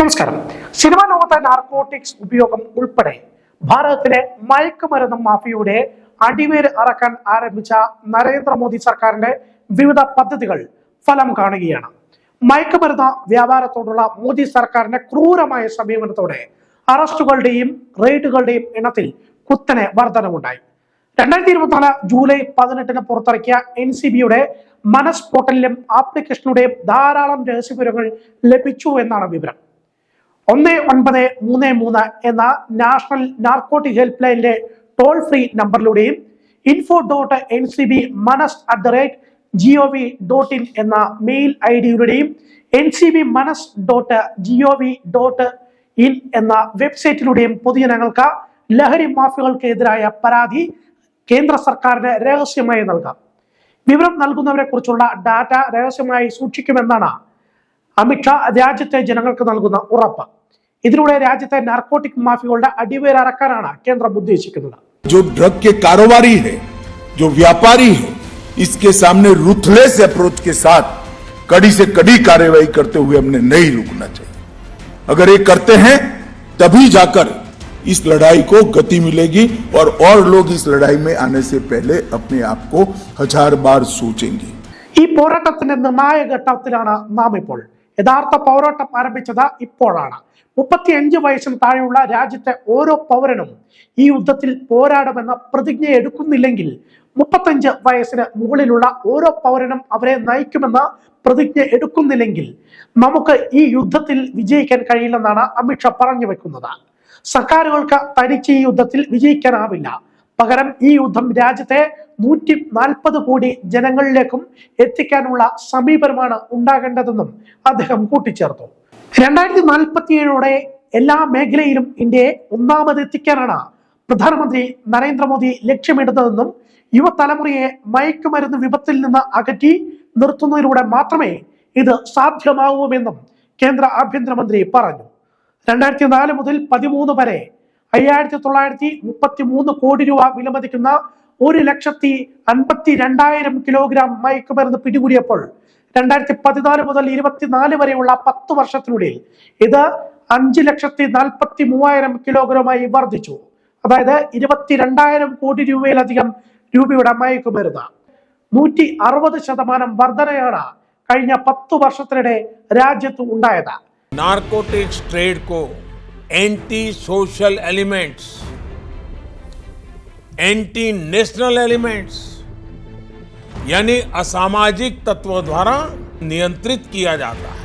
നമസ്കാരം. സിനിമാ ലോകത്തെ നാർക്കോട്ടിക്സ് ഉപയോഗം ഉൾപ്പെടെ ഭാരതത്തിലെ മയക്കുമരുന്ന് മാഫിയയുടെ അടിവേര് അറക്കാൻ ആരംഭിച്ച നരേന്ദ്രമോദി സർക്കാരിന്റെ വിവിധ പദ്ധതികൾ ഫലം കാണുകയാണ്. മയക്കുമരുന്ന് വ്യാപാരത്തോടുള്ള മോദി സർക്കാരിന്റെ ക്രൂരമായ സമീപനത്തോടെ അറസ്റ്റുകളുടെയും റെയ്ഡുകളുടെയും എണ്ണത്തിൽ കുത്തനെ വർധനവുണ്ടായി. രണ്ടായിരത്തി ഇരുപത്തിനാല് ജൂലൈ പതിനെട്ടിന് പുറത്തിറക്കിയ എൻ സി ബിയുടെ മനസ് പോർട്ടലിലും ആപ്ലിക്കേഷനുടെയും ധാരാളം രഹസ്യവിവരങ്ങൾ ലഭിച്ചു എന്നാണ് വിവരം. ഒന്ന് ഒൻപത് മൂന്ന് മൂന്ന് എന്ന നാഷണൽ നാർക്കോട്ടിക് ഹെൽപ്പ് ലൈനിലെ toll free നമ്പറിലൂടെയും info dot N C B Manas at the rate G O V dot in എന്ന mail I ഡിയിലൂടെയും N C B Manas dot G O V dot in എന്ന വെബ്സൈറ്റിലൂടെയും പൊതുജനങ്ങൾക്ക് ലഹരി മാഫിയകൾക്കെതിരായ പരാതി കേന്ദ്ര സർക്കാരിന് രഹസ്യമായി നൽകാം. വിവരം നൽകുന്നവരെ കുറിച്ചുള്ള ഡാറ്റ രഹസ്യമായി സൂക്ഷിക്കുമെന്നാണ് അമിത്ഷാ രാജ്യത്തെ ജനങ്ങൾക്ക് നൽകുന്ന ഉറപ്പ്. ഇതിലൂടെ രാജ്യത്തെ നാർക്കോട്ടിക് മാഫിയകളുടെ അടിവേരറക്കാനാണ് കേന്ദ്രം ഉദ്ദേശിക്കുന്നത് जो ड्रग के कारोबारी है जो व्यापारी है इसके सामने रूथलेस अप्रोच के साथ कड़ी से कड़ी कार्रवाई करते हुए हमने नहीं रुकना चाहिए अगर ये करते हैं तभी जाकर इस लड़ाई को गति मिलेगी और और लोग इस लड़ाई में आने से पहले अपने आप को हजार बार सोचेंगे ഈ പോരാട്ടത്തിന്റെ നിർണായക ഘട്ടത്തിലാണ് നാം ഇപ്പോൾ യഥാർത്ഥ പൗരോട്ടം ആരംഭിച്ചത് ഇപ്പോഴാണ്. മുപ്പത്തിയഞ്ച് വയസ്സിന് താഴെയുള്ള രാജ്യത്തെ ഓരോ പൗരനും ഈ യുദ്ധത്തിൽ പോരാടുമെന്ന പ്രതിജ്ഞ എടുക്കുന്നില്ലെങ്കിൽ മുപ്പത്തഞ്ച് വയസ്സിന് മുകളിലുള്ള ഓരോ പൗരനും അവരെ നയിക്കുമെന്ന പ്രതിജ്ഞ എടുക്കുന്നില്ലെങ്കിൽ നമുക്ക് ഈ യുദ്ധത്തിൽ വിജയിക്കാൻ കഴിയില്ലെന്നാണ് അമിത്ഷാ പറഞ്ഞു വെക്കുന്നത്. സർക്കാരുകൾക്ക് തനിച്ച് ഈ യുദ്ധത്തിൽ വിജയിക്കാനാവില്ല. പകരം ഈ യുദ്ധം രാജ്യത്തെ നൂറ്റി നാൽപ്പത് കോടി ജനങ്ങളിലേക്കും എത്തിക്കാനുള്ള സമീപനമാണ് ഉണ്ടാകേണ്ടതെന്നും അദ്ദേഹം കൂട്ടിച്ചേർത്തു. രണ്ടായിരത്തി നാൽപ്പത്തിയേഴോടെ എല്ലാ മേഖലയിലും ഇന്ത്യയെ ഒന്നാമത് എത്തിക്കാനാണ് പ്രധാനമന്ത്രി നരേന്ദ്രമോദി ലക്ഷ്യമിടുന്നതെന്നും യുവതലമുറയെ മയക്കുമരുന്ന് വിപത്തിൽ നിന്ന് അകറ്റി നിർത്തുന്നതിലൂടെ മാത്രമേ ഇത് സാധ്യമാവൂമെന്നും കേന്ദ്ര ആഭ്യന്തരമന്ത്രി പറഞ്ഞു. രണ്ടായിരത്തി നാല് മുതൽ പതിമൂന്ന് വരെ അയ്യായിരത്തി തൊള്ളായിരത്തി മുപ്പത്തി മൂന്ന് കോടി രൂപ വിലമതിക്കുന്ന ഒരു ലക്ഷത്തി അൻപത്തി രണ്ടായിരം കിലോഗ്രാം മയക്കുമരുന്ന് പിടികൂടിയപ്പോൾ രണ്ടായിരത്തി പതിനാല് മുതൽ ഇരുപത്തിനാല് വരെയുള്ള പത്ത് വർഷത്തിനുള്ളിൽ ഇത് അഞ്ച് ലക്ഷത്തി നാൽപ്പത്തി മൂവായിരം കിലോഗ്രാമായി വർദ്ധിച്ചു. അതായത് ഇരുപത്തിരണ്ടായിരം കോടി രൂപയിലധികം രൂപയുടെ മയക്കുമരുന്ന്. നൂറ്റി അറുപത് ശതമാനം വർധനയാണ് കഴിഞ്ഞ പത്തു വർഷത്തിനിടെ രാജ്യത്ത് ഉണ്ടായത്. നാർക്കോട്ടിക്സ് ട്രേഡ് കോ anti social elements anti national elements यानी असामाजिक तत्वों द्वारा नियंत्रित किया जाता है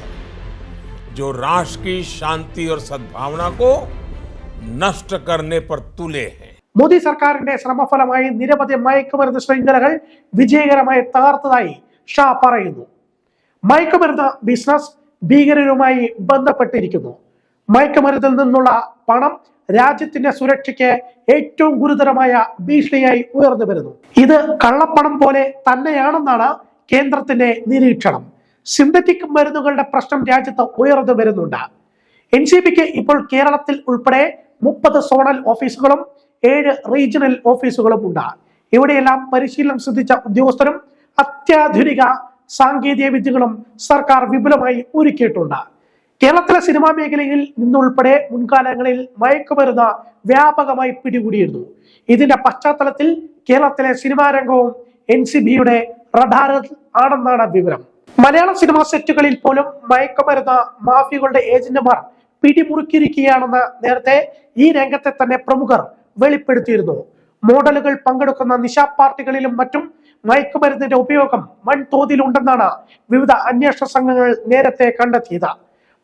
जो राष्ट्र की शांति और सद्भावना को नष्ट करने पर तुले हैं മോദി സർക്കാരിന്റെ ശ്രമഫലമായി നിരവധി മയക്കുമരുന്ന് ശൃംഖലകൾ വിജയകരമായി തകർത്തതായി ഷാ പറയുന്നു മയക്കുമരുന്ന് ബിസിനസ് ഭീകരരുമായി ബന്ധപ്പെട്ടിരിക്കുന്നു മയക്കുമരുന്നിൽ നിന്നുള്ള പണം രാജ്യത്തിന്റെ സുരക്ഷയ്ക്ക് ഏറ്റവും ഗുരുതരമായ ഭീഷണിയായി ഉയർന്നു വരുന്നു. ഇത് കള്ളപ്പണം പോലെ തന്നെയാണെന്നാണ് കേന്ദ്രത്തിന്റെ നിരീക്ഷണം. സിന്തറ്റിക് മരുന്നുകളുടെ പ്രശ്നം രാജ്യത്ത് ഉയർന്നു വരുന്നുണ്ട്. എൻ സി പിക്ക് ഇപ്പോൾ കേരളത്തിൽ ഉൾപ്പെടെ മുപ്പത് സോണൽ ഓഫീസുകളും ഏഴ് റീജിയണൽ ഓഫീസുകളും ഉണ്ട്. ഇവിടെയെല്ലാം പരിശീലനം സിദ്ധിച്ച ഉദ്യോഗസ്ഥരും അത്യാധുനിക സാങ്കേതിക വിദ്യകളും സർക്കാർ വിപുലമായി ഒരുക്കിയിട്ടുണ്ട്. കേരളത്തിലെ സിനിമാ മേഖലയിൽ നിന്നുൾപ്പെടെ മുൻകാലങ്ങളിൽ മയക്കുമരുന്ന് വ്യാപകമായി പിടികൂടിയിരുന്നു. ഇതിന്റെ പശ്ചാത്തലത്തിൽ കേരളത്തിലെ സിനിമാ രംഗവും എൻ സി ബിയുടെ റഡാറിൽ ആണെന്നാണ് വിവരം. മലയാള സിനിമാ സെറ്റുകളിൽ പോലും മയക്കുമരുന്ന് മാഫിയകളുടെ ഏജന്റുമാർ പിടിമുറുക്കിയിരിക്കുകയാണെന്ന് നേരത്തെ ഈ രംഗത്തെ തന്നെ പ്രമുഖർ വെളിപ്പെടുത്തിയിരുന്നു. മോഡലുകൾ പങ്കെടുക്കുന്ന നിശാ പാർട്ടികളിലും മറ്റും മയക്കുമരുന്നിന്റെ ഉപയോഗം വൻതോതിലുണ്ടെന്നാണ് വിവിധ അന്വേഷണ സംഘങ്ങൾ നേരത്തെ കണ്ടെത്തിയത്.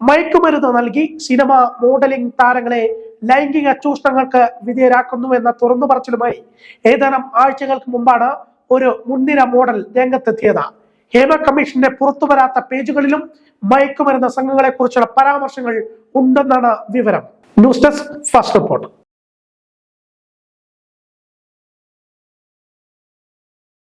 മയക്കുമരുന്ന് നൽകി സിനിമ മോഡലിംഗ് താരങ്ങളെ ലൈംഗിക ചൂഷണങ്ങൾക്ക് വിധേയരാക്കുന്നു എന്ന തുറന്നു പറച്ചിലുമായി ഏതാനും ആഴ്ചകൾക്ക് മുമ്പാണ് ഒരു മുൻനിര മോഡൽ രംഗത്തെത്തിയത്. ഹേമ കമ്മീഷന്റെ പുറത്തു വരാത്ത പേജുകളിലും മയക്കുമരുന്ന് സംഘങ്ങളെ കുറിച്ചുള്ള പരാമർശങ്ങൾ ഉണ്ടെന്നാണ് വിവരം. News desk first report.